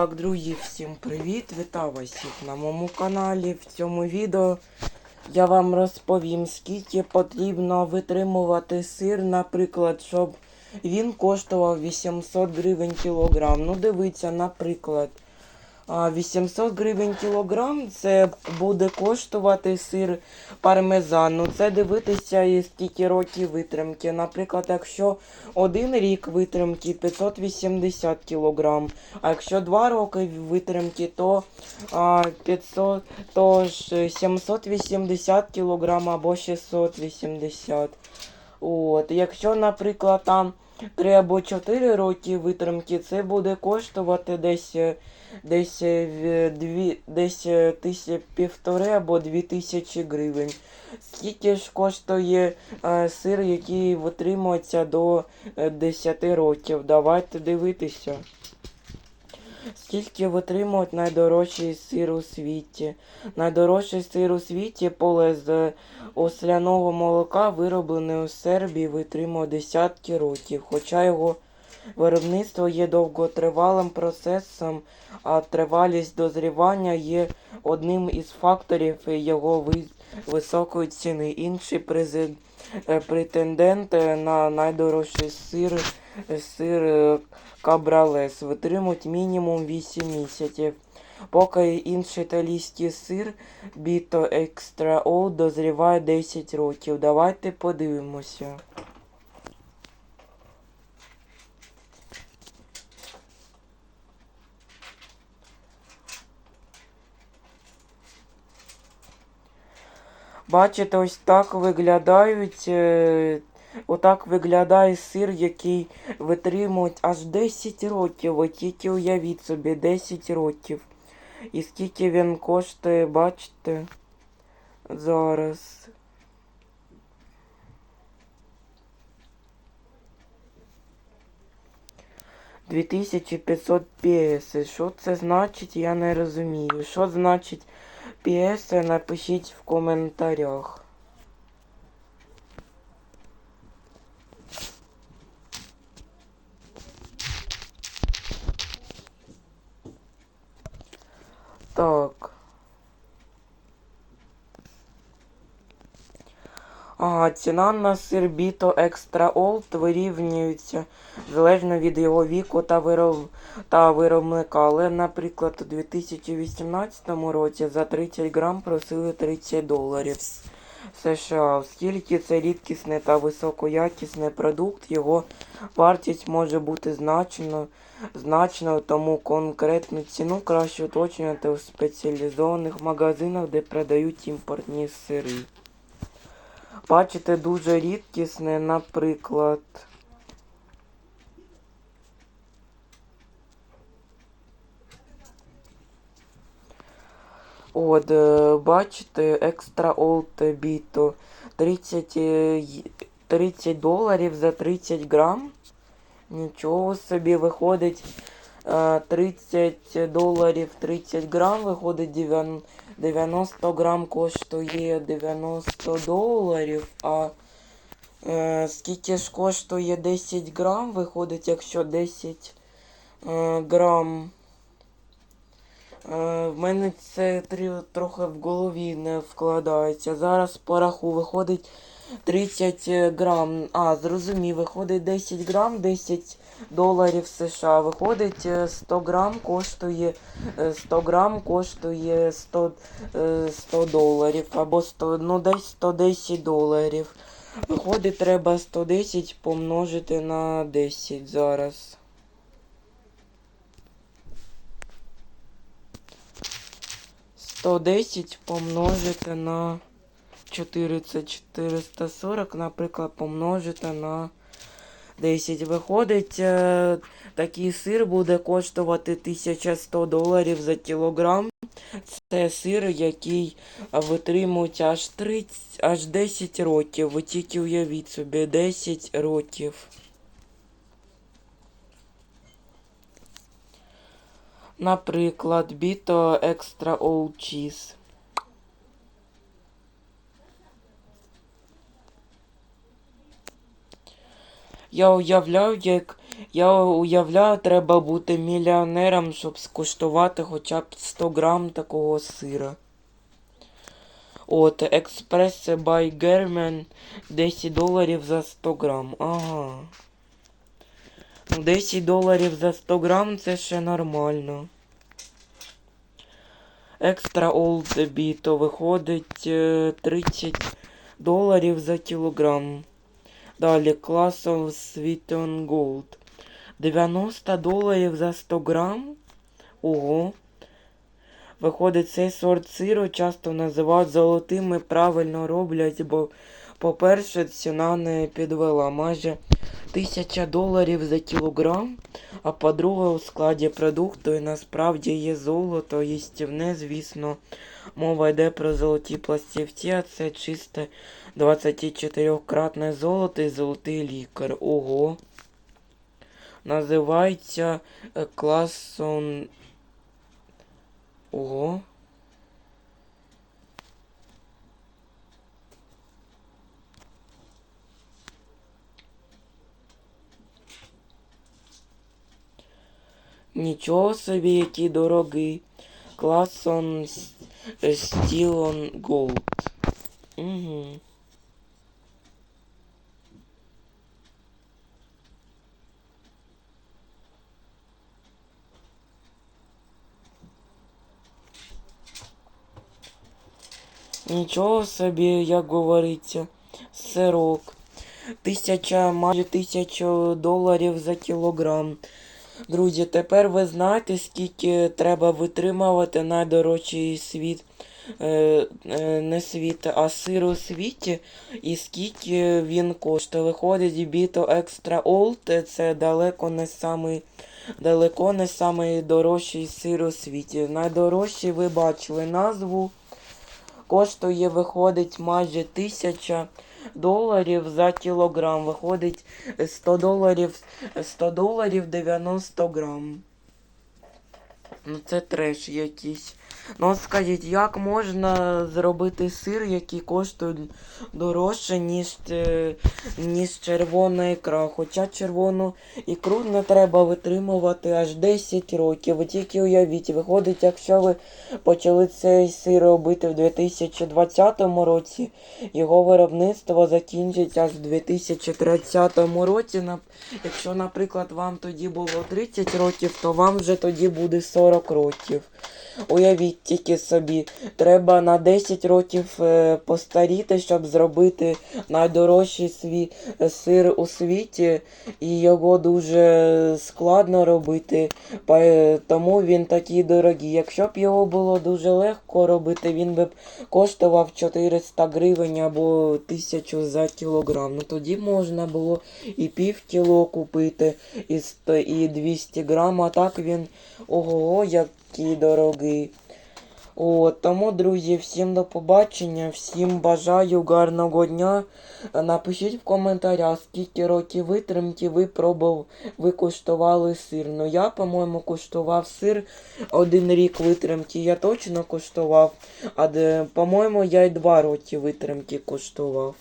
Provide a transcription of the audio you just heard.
Так, друзі, всім привіт! Вітаю вас всіх на моєму каналі. В цьому відео я вам розповім, скільки потрібно витримувати сир, наприклад, щоб він коштував 800 гривень кілограм. Ну, дивіться, наприклад, 800 гривень кілограм це буде коштувати сир пармезан. Ну, це дивитися і скільки років витримки. Наприклад, якщо один рік витримки 580 кілограм, а якщо два роки витримки, то а, 500, то ж 780 кілограм або 680. От. Якщо, наприклад, там 3 або 4 роки витримки, це буде коштувати десь е, десь е, дві, десь е, тисяч півтори або дві тисячі гривень. Скільки ж коштує а, сир, який витримується до е, 10 років? Давайте дивитися. Скільки витримують найдорожчий сир у світі? Найдорожчий сир у світі поле з осляного молока, вироблений у Сербії, витримує десятки років, хоча його виробництво є довготривалим процесом, а тривалість дозрівання є одним із факторів його високої ціни. Інший е, претендент е, на найдорожчий сир, сир е, Кабралес витримують мінімум 8 місяців. Поки інший італійський сир Біто Екстра Олд дозріває 10 років. Давайте подивимося. Бачите, ось так виглядають. Отак виглядає сир, який витримують аж 10 років. Ви тільки уявіть собі 10 років. І скільки він коштує, бачите? Зараз. Дві тисячі 500 піеси. Що це значить, я не розумію. Що значить піеси, напишіть в коментарях. Так. Ага, ціна на сир Біто Екстра Олд вирівнюється залежно від його віку та, вироб... та виробника. Але, наприклад, у 2018 році за 30 грам просили 30 доларів США. Оскільки це рідкісний та високоякісний продукт, його вартість може бути значно, значною, тому конкретну ціну краще уточнювати у спеціалізованих магазинах, де продають імпортні сири. Бачите, дуже рідкісне, наприклад. От, е, бачите, екстра олд біто. 30, е, 30 доларів за 30 грам. Нічого собі виходить. е, 30 доларів 30 грам, виходить 90 90 грам коштує 90 доларів, а е, скільки ж коштує 10 грам, виходить, якщо 10 е, грам. Е, в мене це трохи в голові не вкладається. Зараз пораху виходить 30 грам. А, зрозумів, виходить 10 грам, 10 доларів США. Виходить е, 100 грам коштує е, 100 грам коштує 100, е, 100 доларів або 100, ну десь 110 доларів. Виходить, треба 110 помножити на 10 зараз. Сто десять помножити на 4, це 440, наприклад, помножити на 10. Виходить, е, такий сир буде коштувати 1100 доларів за кілограм. Це сир, який витримують аж 30, аж 10 років. Ви тільки уявіть собі, 10 років. Наприклад, біто екстра Old Cheese. Я уявляю, як Я уявляю, треба бути мільйонером, щоб скуштувати хоча б 100 грам такого сира. От, експрес by German 10 доларів за 100 грам. Ага. Ну, 10 доларів за 100 грам це ще нормально. Екстра Old Bee, то виходить е, 30 доларів за кілограм. Далі of Sweet Gold. 90 доларів за 100 грам. Ого. Виходить, цей сорт сиру часто називають золотим і правильно роблять, бо, по-перше, ціна не підвела майже 1000 доларів за кілограм. А по-друге, у складі продукту і насправді є золото, їстівне, звісно. Мова йде про золоті пластівці, а це чисте 24-кратне золото і золотий лікар. Ого. Називається е, класом. Ого. Нічого собі, який дорогий. Класон Стілон Голд. Угу. Нічого собі, як говориться, сирок. Тисяча, майже тисячу доларів за кілограм. Друзі, тепер ви знаєте, скільки треба витримувати найдорожчий світ, е, е, не світ, а сир у світі, і скільки він коштує. Виходить, біто Extra Old, це далеко не самий, далеко не самий дорожчий сир у світі. Найдорожчий ви бачили назву. Коштує, виходить, майже тисяча доларів за кілограм. Виходить 100 доларів, 100 доларів 90 грам. Ну це треш якийсь. Ну скажіть, як можна зробити сир, який коштує дорожче, ніж, е, ніж червона ікра. Хоча червону ікру не треба витримувати аж 10 років. Тільки уявіть, виходить, якщо ви почали цей сир робити в 2020 році, його виробництво закінчиться аж в 2030 році. Якщо, наприклад, вам тоді було 30 років, то вам вже тоді буде 40 років. Уявіть тільки собі, треба на 10 років е, постаріти, щоб зробити найдорожчий свій е, сир у світі, і його дуже складно робити, е, тому він такий дорогий. Якщо б його було дуже легко робити, він би б коштував 400 гривень або 1000 за кілограм. Ну тоді можна було і пів кіло купити, і 200 грам, а так він ого, який дорогий. От, тому, друзі, всім до побачення, всім бажаю гарного дня. Напишіть в коментарях, скільки років витримки ви пробував, ви куштували сир. Ну я, по-моєму, куштував сир один рік витримки, я точно куштував, а по-моєму, я й два роки витримки куштував.